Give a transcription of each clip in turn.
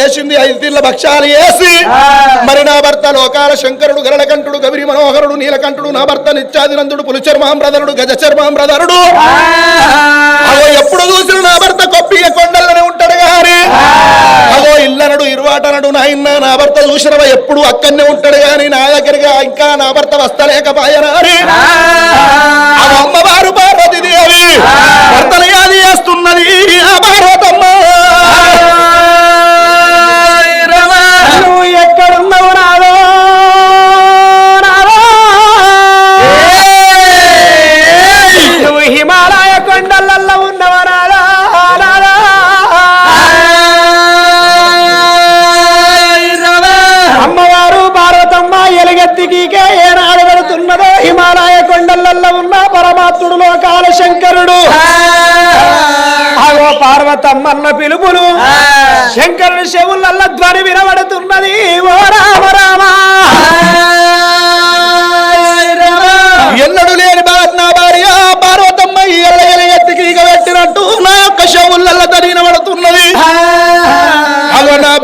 బచ్చాలు వేసింది ఐదు తీర్ల భక్షాలు వేసి మరి నా భర్త లోకాల శంకరుడు గరళకంఠుడు గౌరి మనోహరుడు నీలకంఠుడు నా భర్త నిత్యాదినందుడు పులుచర్మాంబ్రదరుడు గజచర్మాంబ్రదరుడు. అగో ఎప్పుడు చూసిన నా భర్త కొప్పియ కొండల్లోనే ఉంటాడు గాని అగో ఇల్లనడు ఇరువాటనడు నాయన్న నా భర్త చూసినవ ఎప్పుడు అక్కడనే ఉంటాడు గాని నా దగ్గరగా ఇంకా నా భర్త వస్తలేకపోయానా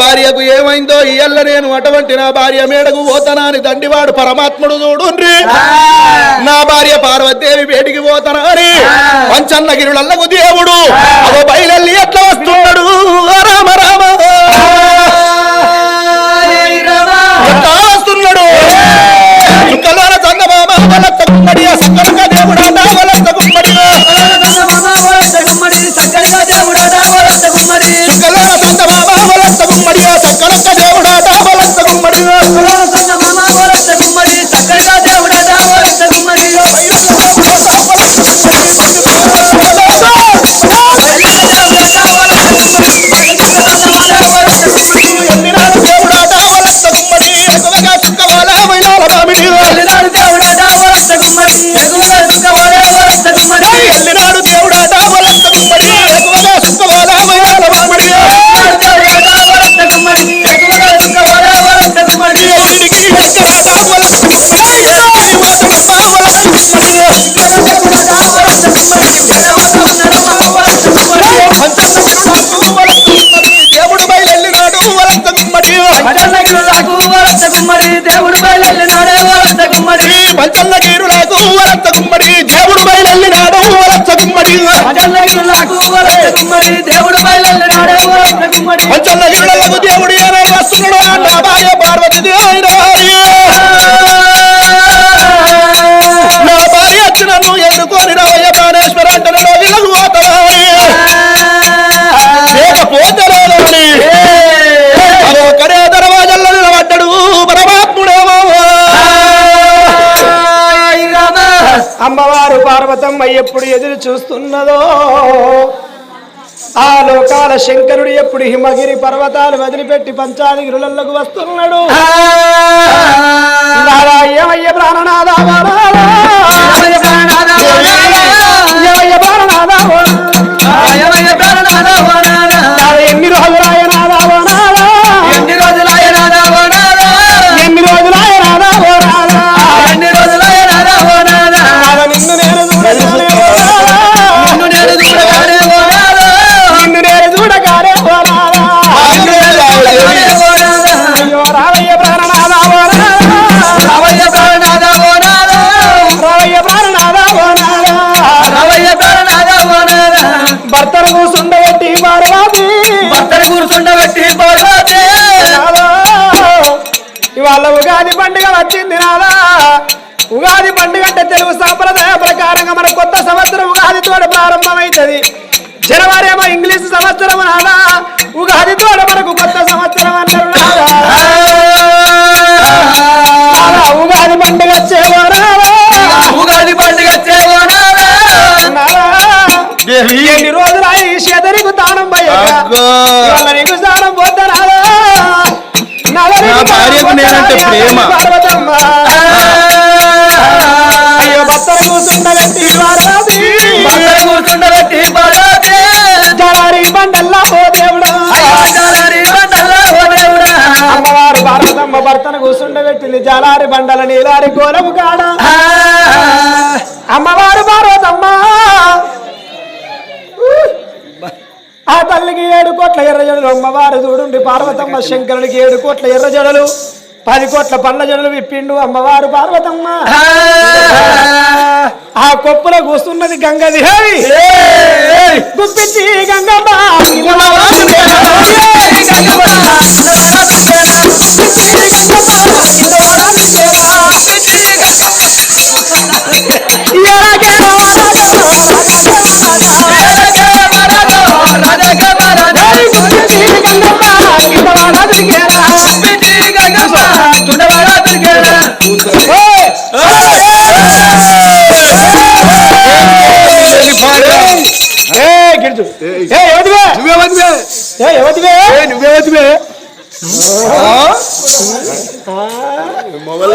భార్యకు ఏమైందో ఇయ్యల్ల నేను అటువంటి నా భార్య మేడకు పోతానని దండివాడు పరమాత్ముడు చూడుండ్రి. నా భార్య పార్వతీదేవి బయటికి పోతానా అని పంచన్న గిరులల్లకు దేవుడు. అగో బయలెల్లి ఎట్లా వస్తున్నాడు? రామ రామ. ఎట్లా వస్తున్నాడు? చుక్కలోన చందమామ Somebody దేవుడు గీరులకు దేవుడు ఏనాడు వస్తున్నాడు నా భార్య పార్వతి నా భార్య నన్ను ఎదుర్కొని రావయ్య ప్రాణేశ్వర అంటే వీళ్ళకు పోతావా లేకపోతే దర్వాజల్లో నిలబడ్డాడు పరమాత్ముడేమో. అమ్మవారు పార్వతమ్మ ఎప్పుడు ఎదురు చూస్తున్నదో ఆ లోకాల శంకరుడు ఎప్పుడు హిమగిరి పర్వతాలు వదిలిపెట్టి పంచాదిగిరులకు వస్తున్నాడు. ఏమయ్య ప్రాణనాథా. ఏమయ్య ప్రాణనాథా వచ్చింది నాదా ఉగాది పండుగ అంటే తెలుగు సాంప్రదాయ ప్రకారంగా మన కొత్త సంవత్సరం ఉగాది తోడ నేనంటే ప్రేమ. అయ్యో పార్వతి. కూర్చుండబెట్టి పార్వతి. జలారి బండల్లా ఓ దేవుడా. అయ్యారి బండల్లో ఓ దేవుడా. అమ్మవారు పార్వతమ్మ భర్తను కూర్చుండబెట్టింది జలారి బండల నీలారి గోలము కాడ. అమ్మవారు పార్వతమ్మ. ఆ తల్లికి ఏడు కోట్ల ఎర్ర జడలు అమ్మవారు చూడుండి పార్వతమ్మ శంకరుడికి ఏడు కోట్ల ఎర్ర జడలు పది కోట్ల పండ్ల జడలు విప్పిండు అమ్మవారు పార్వతమ్మ. ఆ, కొప్పులో కూస్తున్నది గంగదేవి గుప్పించి గంగమ్మ. మొగల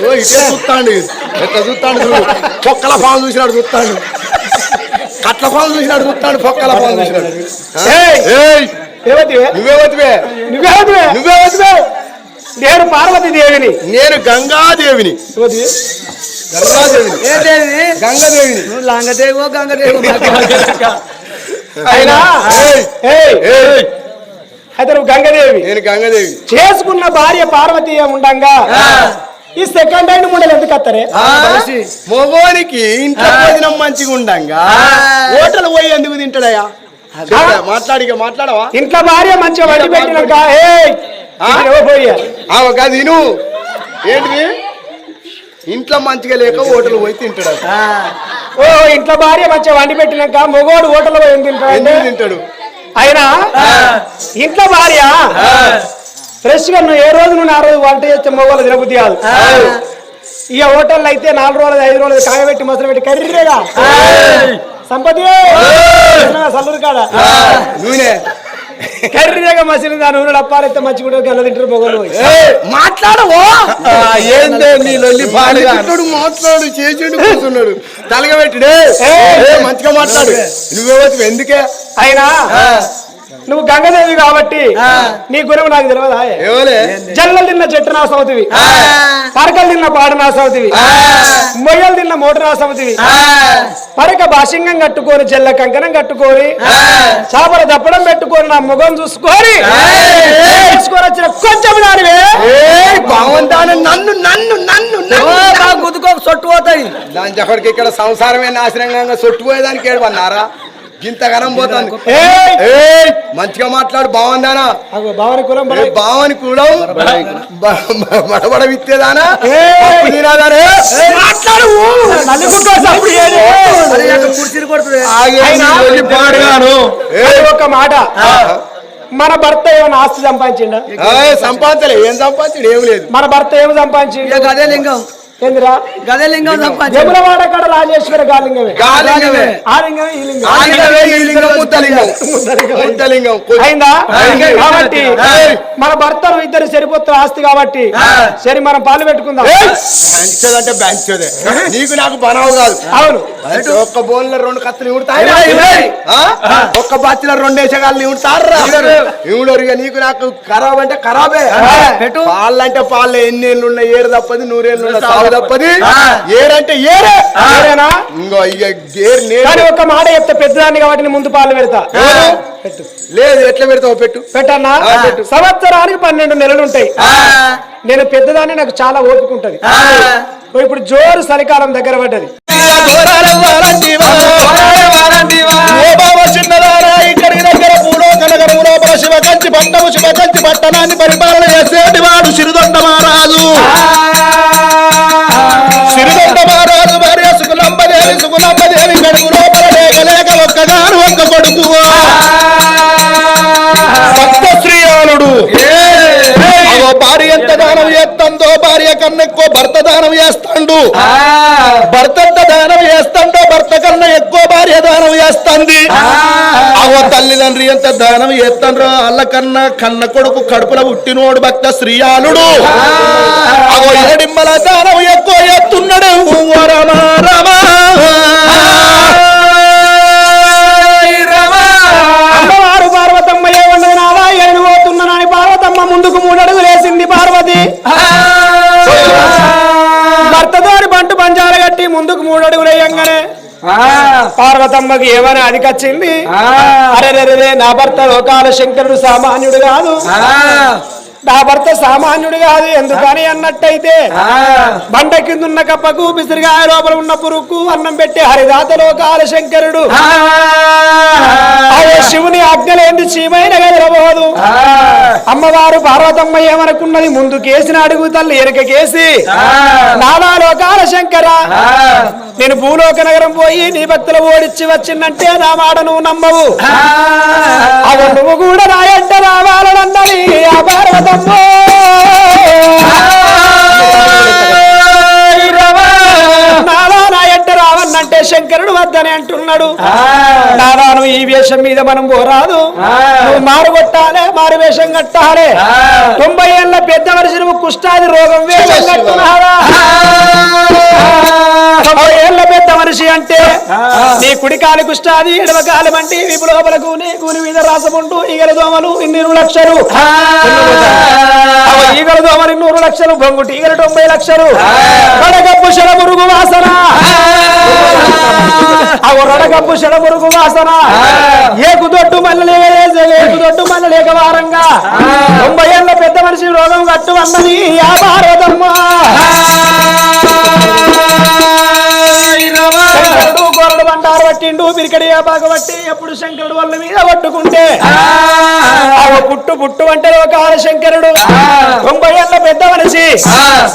ఓ ఇటే చూస్తాండి. ఎట్లా చూస్తాడు పొక్కల పాలు చూసినాడు చూస్తాడు. కట్ల పాలు చూసినాడు చూస్తాడు. పొక్కల పాలు చూసినాడు! ఏయ్! ఏవతివే నువ్వేమతివే నువ్వేవతివే నేను పార్వతి దేవిని నేను గంగాదేవిని. గంగాదేవిని. నువ్వు లంగదేవో గంగదేవో అయినా! అయితే నువ్వు గంగదేవి. నేను గంగాదేవిని చేసుకున్న భార్య పార్వతి ఉండంగా? ఈ సెకండ్ హ్యాండ్ ముండలు ఎందుకు వస్తారే మొగోనికి ఇంట్లో భోజనం మంచిగా ఉండంగా? హోటల్ పోయి ఎందుకు తింటాడయ్యా? చెప్పరా, మాట్లాడిక మాట్లాడవా? ఇంట్లో భార్య మంచిగా వండి పెట్టినాక ఏయ్. ఒక తిను ఏంటిది? ఇంట్లో మంచిగా లేక హోటల్ పోయి తింటాడు ఓ ఇంట్లో భార్య మంచిగా వండి పెట్టినాక మొగోడు హోటల్ పోయి ఎందుకు తింటాడు? అయినా? ఇంట్లో భార్య? ఫ్రెష్గా నువ్వు ఏ రోజు నువ్వు ఆ రోజు వంట చేస్తే మొగోళ్ళు తినబుద్ధి కాదు. ఇక హోటల్ అయితే నాలుగు రోజులు ఐదు రోజులు కాయబెట్టి మసలు పెట్టి కర్రీగా సంపతి! సల్లురు కాడ? నూనె. కర్రీగా మసిలి దాని నూనె అప్పారైతే మంచి కూడా గల్ల తింటారు పోయి. మాట్లాడవో? ఏందే నీ లొల్లి పాడు మాట్లాడు చేసిండు కూర్చున్నాడు. తలగబెట్టుడే. మంచిగా మాట్లాడు. నువ్వేవచ్చు ఎందుకే? అయినా నువ్వు గంగదేవి కాబట్టి నీ గురం నాకు తెలియదా? జల్లలు తిన్న చెట్టు నా సౌతివి. పరకలు తిన్న పాడు నా సౌతివి. మొయ్యలు తిన్న మోటు నా సౌతివి. పరక భాషింగం కట్టుకొని చెల్ల కంకణం కట్టుకొని చేపల దప్పడం పెట్టుకొని నా ముఖం చూసుకొని వచ్చిన కొంచెం బాగుంటాను నన్ను నన్ను నన్ను గుద్దుకో సొట్టు పోతాయి. దాని ఇక్కడ సంసారమే నాశనంగా సొట్టుపోయేదానికి గింతగనం పోతాను ఏయ్! ఏయ్! మంచిగా మాట్లాడు బాగుందానా? అగో భావన కులం బావని కూడా మడబడ విత్తేదానా? అది ఒక మాట. మన భర్త ఏమైనా ఆస్తి సంపాదించిండ? ఏయ్, సంపాదించలే. ఏం సంపాదించడు? ఏం లేదు. మన భర్త ఏమి సంపాదించిండు? గదే లింగం. ఏందిరా? గదే లింగం. సంపాదించు జములవాడ కాడ రాజేశ్వర గాలింగమే. గాలింగమే. ఆ లింగమే ఈ లింగం. ఆలింగమే ఈ లింగం ముద్దలింగం ముద్దలింగం అయిందా? అయింది. కాబట్టి ఏయ్. మన భర్తలు ఇద్దరు సరిపోతున్న ఆస్తి కాబట్టి సరే మనం పాలు పెట్టుకుందాం. అంటే బ్యాంచోదే నీకు నాకు బనవు కాదు. అవును. ఒక్క బోన్లో రెండు కత్తులు ఇవుడతాయి ఒక్క బాచిలో రెండు వేసగాళ్ళు ఇవుడతారా? ఇవుడరిగా నీకు నాకు ఖరాబ్ అంటే ఖరాబే. పెట్టు. పాలంటే పాలు ఎన్ని ఏళ్ళు ఉన్నాయి ఏరు తప్పది నూరేళ్ళు ఉన్న సాగు తప్పది. ఇంకో ఒక మాట పెద్దదాన్ని కాబట్టి ముందు పాలు పెడతా. పెట్టు. లేదు ఎట్లా పెడతావు పెట్టు. పెట్టన్నా? సంవత్సరానికి పన్నెండు నెలలు ఉంటాయి. నేను పెద్దదాన్ని నాకు చాలా ఓపిక ఉంటది. ఇప్పుడు జోరు చలికాలం దగ్గర పడ్డది. చిన్నదారా ఇక్కడికి దగ్గర కనగ కన్నా ఎక్కువ భర్త దానం చేస్తాడు. భర్త దానం చేస్తాడో భర్త కన్నా ఎక్కువ భార్య దానం చేస్తుంది. అగో తల్లిదండ్రి ఎంత దానం చేస్తాడ్రో వాళ్ళ కన్నా కన్న కొడుకు కడుపున పుట్టినోడు భక్త శ్రీయాలుడు. అగో ఏడిమ్మల దానం ఎక్కువ చేస్తున్నాడు. రమ రమ ముందుకు మూడడుగులు వేయంగానే పార్వతమ్మకి ఏమని అదికొచ్చింది అరే రే, రే, రే, నా భర్త లోకాల శంకరుడు సామాన్యుడు కాదు. నా భర్త సామాన్యుడు కాదు ఎందుకని అన్నట్టయితే బండ కింద ఉన్న కప్పకు బిసిరిగాయ లోపల ఉన్న పురుకు అన్నం పెట్టి హరిదాత లోకాల శంకరుడు. అదే శివుని ఆజ్ఞలేంది చీమైన గెలవబోదు అమ్మవారు పార్వతమ్మ ఏమనుకున్నది ముందు కేసిన అడుగు తల్లి ఎరకకేసి నానా లోకాల శంకర. నేను భూలోక నగరం పోయి నీ భక్తులు ఓడిచ్చి వచ్చిందంటే నా మాట నువ్వు నమ్మవు. అవ నువ్వు కూడా రాయంట రావాలన్నది ఆ పార్వతమ్మ. శంకరుడు వద్దని అంటున్నాడు. నారాను ఈ వేషం మీద మనం పోరాదు. నువ్వు మారు కొట్టాలే మారు వేషం కట్టాలే. తొంభై ఏళ్ళ పెద్ద మనిషి నువ్వు కుష్టాది రోగం వేషం కట్టున్నావా? తొంభై ఏళ్ళ పెద్ద మనిషి అంటే నీ కుడి కాలి కుష్టాది ఎడమ కాలి విపు లోపల కూని మీద రాసముంటూ ఈగల దోమలు ఇన్ని లక్షలు. ఈగల దోమలు నూరు లక్షలు బొంగుటి ఈగల తొంభై లక్షలు. రడగప్పు శరమురుగు వాసన. అవ రడగప్పు శరమురుగు వాసన. ఏకు దొడ్డు మల్లలేక ఏకు దొడ్డు మల్లలేక వారంగా. తొంభై ఏళ్ళ పెద్ద మనిషి రోగం కట్టు అన్నది ఆ. భారతమ్మ పట్టిండు పిరికడి బాగా పట్టి ఎప్పుడు శంకరుడు వాళ్ళ మీద పట్టుకుంటే. పుట్టు పుట్టు అంటే లోకాల శంకరుడు తొంభై ఏళ్ళ పెద్ద మనిషి.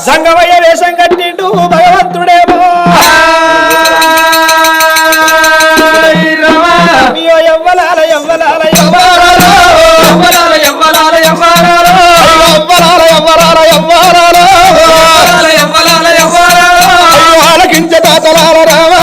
సంగమయ్య వేషం కట్టిండు భగవంతుడేమో. ఎవ్వలాల ఎవ్వలాల ఎవ్వలాల. ఎవ్వరాల ఎవ్వరాల ఎవ్వరాల అయ్యో ఆలకించ తాతలాల రామ.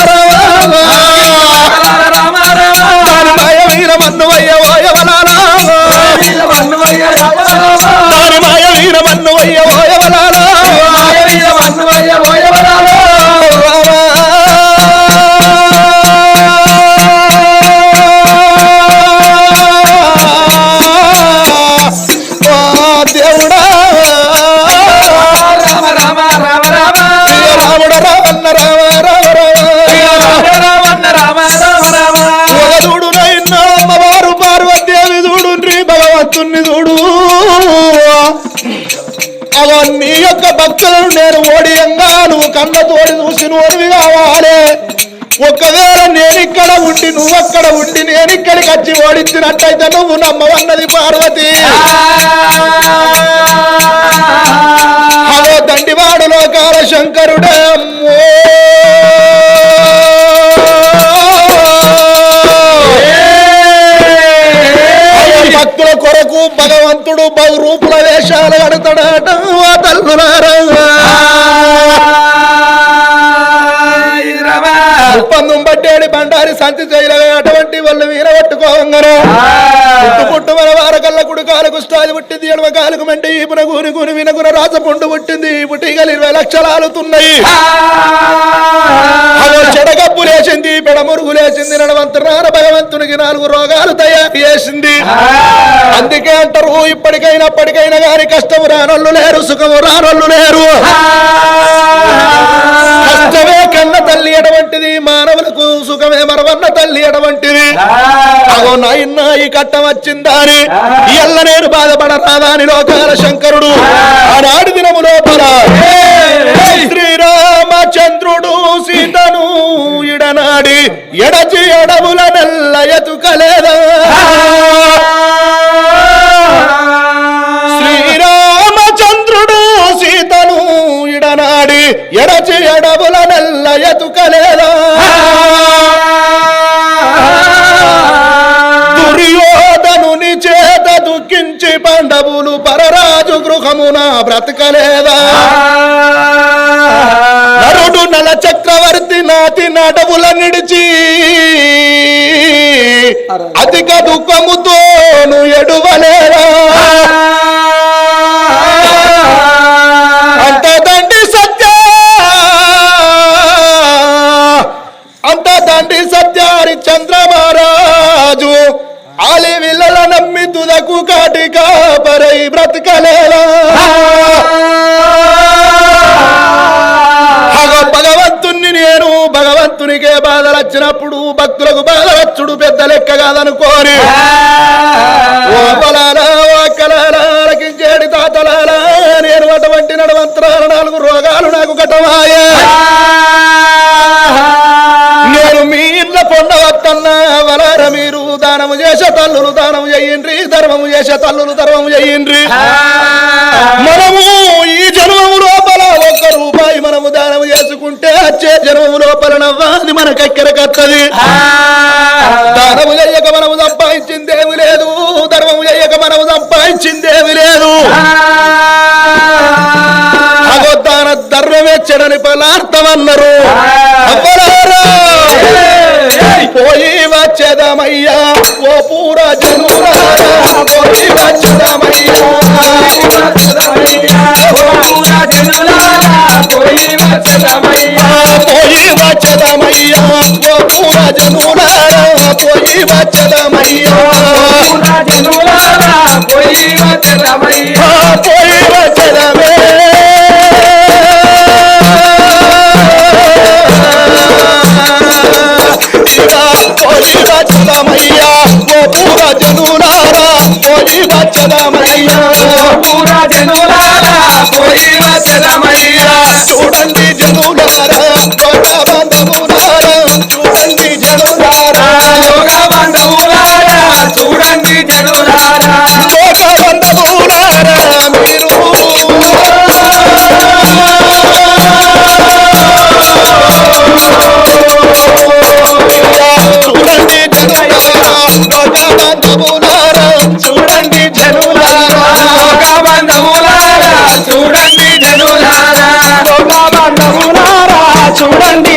కళ్ళతోడి చూసి నోడివి కావాలి. ఒకవేళ నేను ఇక్కడ ఉండి నువ్వు అక్కడ ఉండి నేను ఇక్కడికి వచ్చి ఓడించినట్టయితే నువ్వు నమ్మవన్నది పార్వతి. హలో దండివాడు లోకాల శంకరుడే అమ్మో. ఆయన భక్తుల కొరకు భగవంతుడు బహు రూపుల వేషాలు కడతాడట. బండారి సంతి చేయలే అటువంటి వాళ్ళు వీర పట్టుకోవంగరు. పుట్టు మన వారకల్ల కుడు కాలకు స్టాలి పుట్టింది. ఎడమ కాలకు మెంటి ఈపున కూని కూని వినకున రాసపుండు పుట్టింది. పుట్టిగలు ఇరవై లక్షలు ఆలుతున్నాయి. చెడగప్పు లేచింది పెడమురుగు లేచింది నడవంతున్నారు భగవంతునికి నాలుగు రోగాలు తయారు చేసింది. అందుకే అంటారు ఇప్పటికైనా అప్పటికైనా గాని కష్టము రానోళ్ళు లేరు సుఖము రానోళ్ళు లేరు. కష్టమే కన్న తల్లి మానవులకు సుఖమే మరవన్న తల్లి ఎడవంటిది అగో నాయన్న ఈ కట్టం వచ్చిందాని. ఎల్ల నేను బాధపడరాదాని లోకాల శంకరుడు? ఆనాడు దినము లోపల శ్రీరామచంద్రుడు సీతను ఇడనాడి ఎడచి ఎడవుల నెల్ల ఎతుకలేదా? శ్రీరామచంద్రుడు సీతను ఇడనాడి ఎడచి ఎడవ పండవులు పరరాజు గృహమున బ్రతకలేదా? నరుడు నల చక్రవర్తి నాటి నడవుల నిడిచి అధిక దుఃఖముతోను ఎడువలేరా అగో భగవంతుణ్ణి నేను భగవంతునికే బాధలు వచ్చినప్పుడు భక్తులకు బాధ వచ్చుడు పెద్ద లెక్క కాదనుకోని. ధర్మము తల్లులు ధర్మము చేయండ్రి. మనము ఈ జన్మము లోపల ఒక్క రూపాయి మనము దానము చేసుకుంటే వచ్చే జన్మము లోపల నవ్వాది మనకెక్కర కత్తది? దానము చెయ్యక మనము సంపాదించిందేమి లేదు ధర్మము చెయ్యక మనము సంపాదించిందేమి లేదు. అగొద్దాన చెడని పదార్థం అన్నారు. పోయి వచ్చేదమయ్యా ఓ జనులారా పోయి వచ్చేదమయ్యా పోయి వచ్చేదమే పోయి వచ్చేదమయ్యా పోయి వచ్చేదమయ్యా చూడండి జనులారా లోక బంధువులారా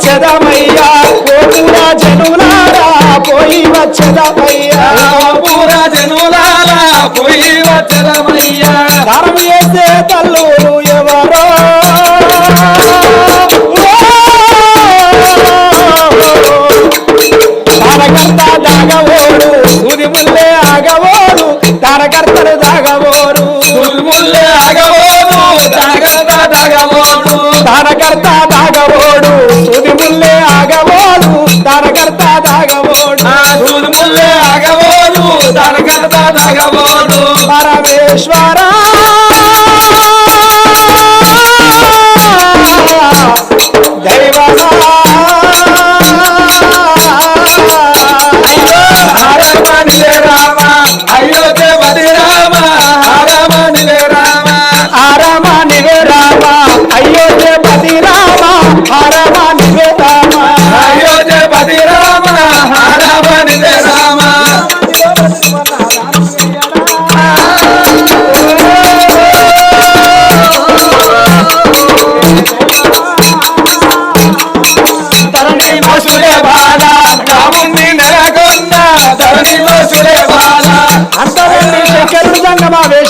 వచ్చదమయ్యా. పూరా జనులారా పోయి వచ్చదమయ్యా. పూరా జనులారా పోయి వచ్చదమయ్యా. ధర్మ చేసే తల్లులు ఎవరో? తారకర్త దాగవోడు సూది ముల్లే ఆగవోడు తారకర్తను దాగవోడు. ముల్లే ఆగవోడు తారకర్త దాగవోడు. తారకర్త దాగవోడు సూది ముల్లే ఆగవోడు తారకర్త దాగవోడు. సూది ముల్లే ఆగవోడు తారకర్త దాగవోడు. పరమేశ్వరా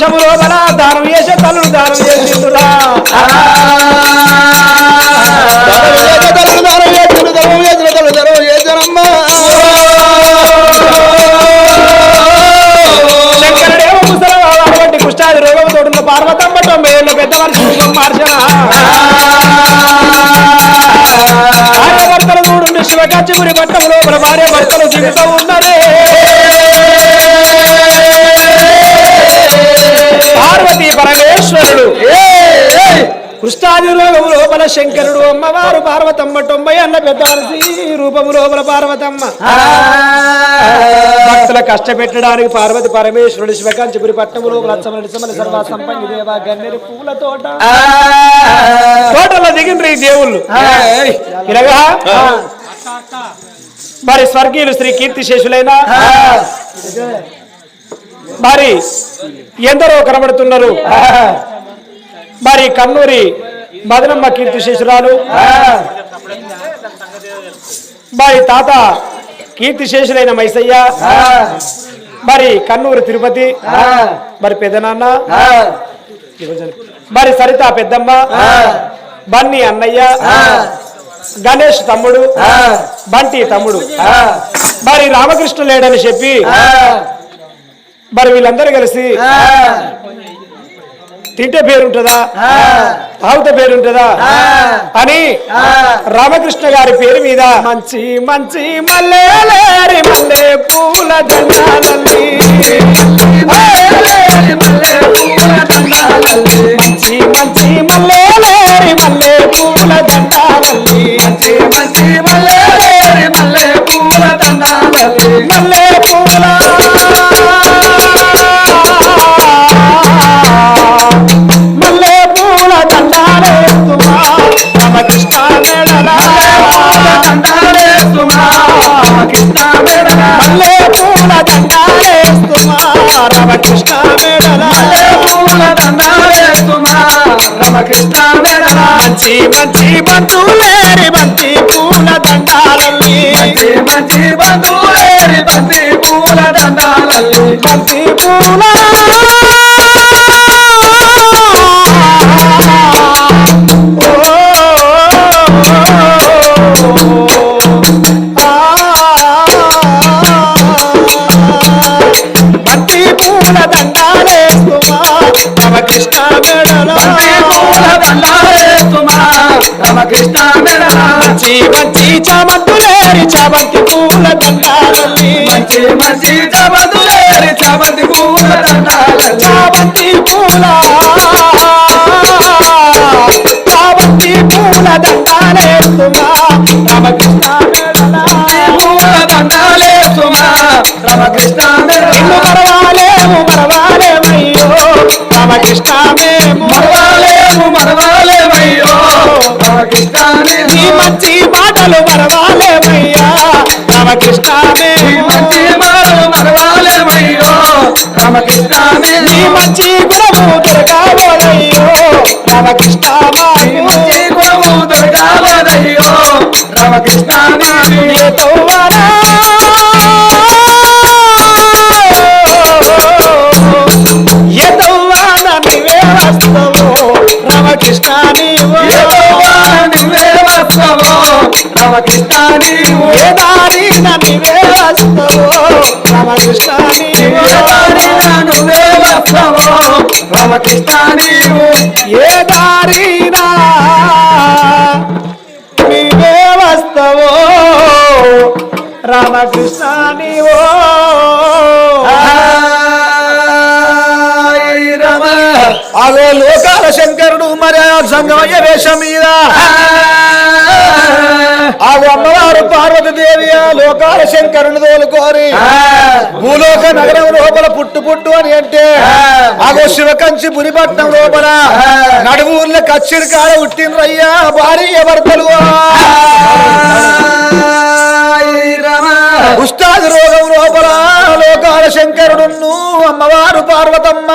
వేషము లోపల దానం చేసే తల్లుడు దానం చేసిందురా శంకరుడేమో ముసలవాడు అటువంటి కుష్టాది రోగం తోడున్న పార్వతమ్మ తొంభై ఏళ్ళ పెద్ద మనిషి మార్చన. పరమేశ్వరుడు శివకాచిపురి పట్టం లోపల భార్య భర్తలు ఉన్నారే కృష్ణాది రోగము లోపల శంకరుడు అమ్మవారు పార్వతమ్మ తొంభై అన్న పెద్ద రూపము లోపల పార్వతమ్మ. భక్తుల కష్టపెట్టడానికి పార్వతి పరమేశ్వరుడు శివకాంచపురి పట్టణము లోపల సర్వ సంపంగి దేవ గన్నెరి పూల తోట. తోటలో దిగిండ్రు ఈ దేవుళ్ళు. ఇలాగా? మరి స్వర్గీయులు శ్రీ కీర్తి శేషులైన? మరి ఎందరో కనబడుతున్నారు? మరి కన్నూరి మదనమ్మ కీర్తి శేషురాలు. మరి తాత కీర్తి శేషులైన మైసయ్య. మరి కన్నూరు తిరుపతి. మరి పెదనాన్న. మరి సరిత పెద్దమ్మ. బన్నీ అన్నయ్య. గణేష్ తమ్ముడు. బంటి తమ్ముడు. మరి రామకృష్ణ లేడని చెప్పి. మరి వీళ్ళందరూ కలిసి. తింటే పేరుంటుందా? తాగుతే పేరుంటుందా? అని రామకృష్ణ గారి పేరు మీద మంచి మంచి మల్లెలేరి మల్లె పూల దండాలల్లి మంచి మంచి మల్లెలేరి మల్లె పూల దండాలల్లి రామకృష్ణ మేడలా మల్లె పూల దండాలేస్తుమా రామకృష్ణ మేడలా మంచి మంచి బంధువులేరి బంతి పూల దండాలల్లి బంతి పూల బంతి మేడలా మంచి మంచి చామంతులేరి చామంతి పూల దండాలల్లి మంచి మంచి చమదులేరి చమది పూల దండాలల్లి చామంతి పూల చామంతి పూల రామకృష్ణ పూల మరవాలేము మరవాలేమయ్యో? రామకృష్ణ మేము మంచి మాటలు మరవాలేమయ్యా. రామకృష్ణ మేము మంచి మారు మరవాలేమయ్యో. రామకృష్ణ నీ మంచి గుణము దొరకావోలయ్యో రామకృష్ణ మాకు మంచి గుణము దొరకాలయ్యో రామకృష్ణ ఏ తోవారా ఏ తోవాన నీవే వస్తావో. రామకృష్ణ నీవు రామకృష్ణ నీవు ఏ దారిన నీవే వస్తావో రామకృష్ణ నీవు నువ్వే వస్తావో రామకృష్ణ నీవు ఏ దారినా నీవే వస్తావో? రామకృష్ణ నీవో అగో లోకాల శంకరుడు మరి సంగమయ్య వేషం మీద. ఆ అమ్మవారు పార్వతీదేవి ఆ లోకాల శంకరుని తోలుకోరి భూలోక నగరం లోపల పుట్టు పుట్టు అని అంటే ఆగో శివకంచి పురిపట్నం లోపల నడుము ఊర్ల కచ్చిడి కాడ ఉట్టినరయ్యా భార్య భర్తలు ఉస్తాది రోగం లోపల లోకాల శంకరుడు అమ్మవారు పార్వతమ్మ.